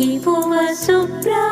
e vou assombrar.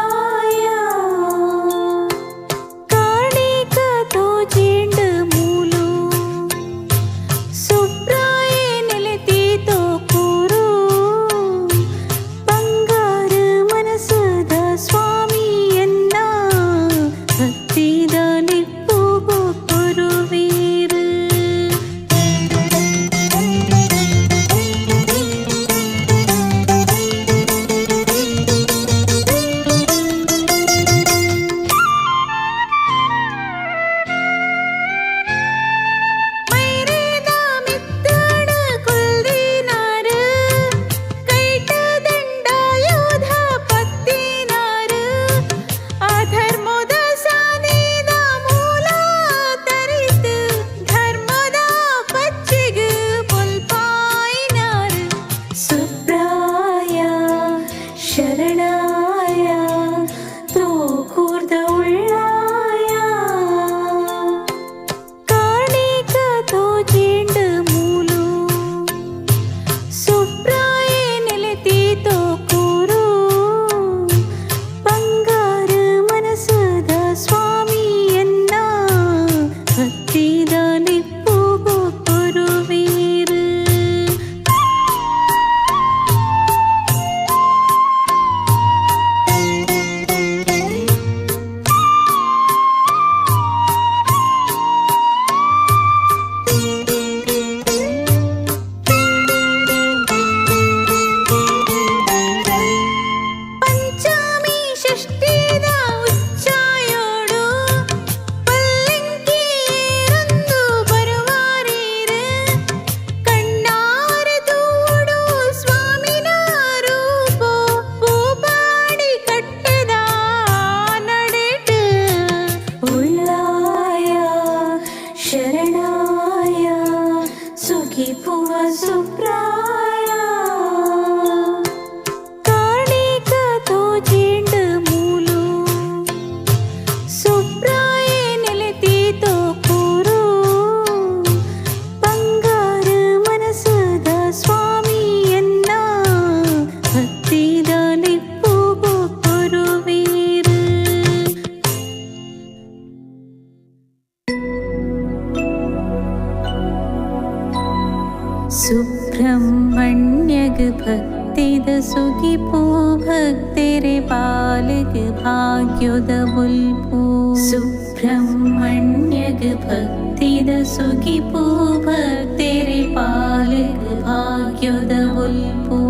ചെയ്ത സുഖി പൂ ഭക്തരെ ബാലക് ഭാഗ്യുതബുൽ പൂ സുബ്രഹ്മണ്യക് ഭക്തിത സുഖി പൂ ഭക്തരെ ബാലക് ഭാഗ്യുതബുൽ പൂ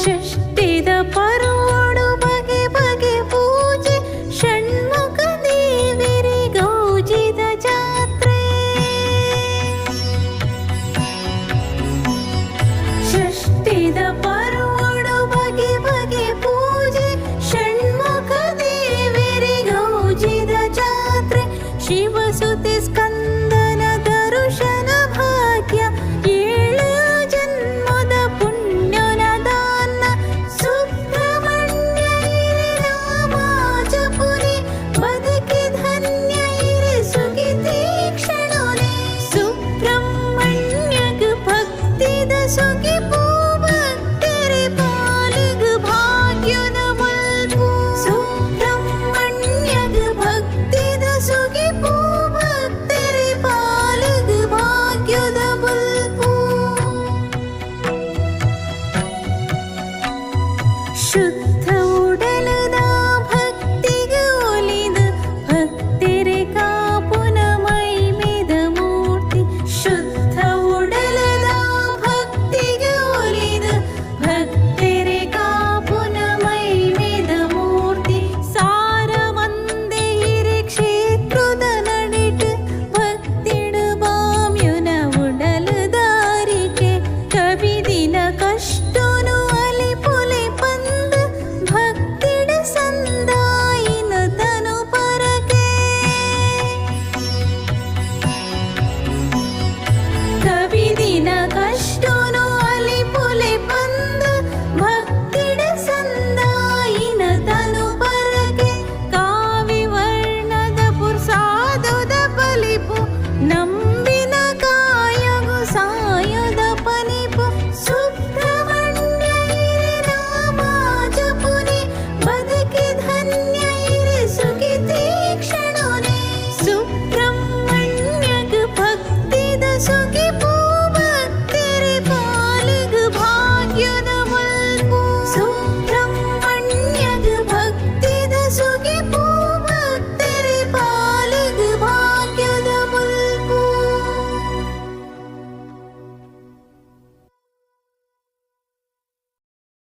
শেষ 这。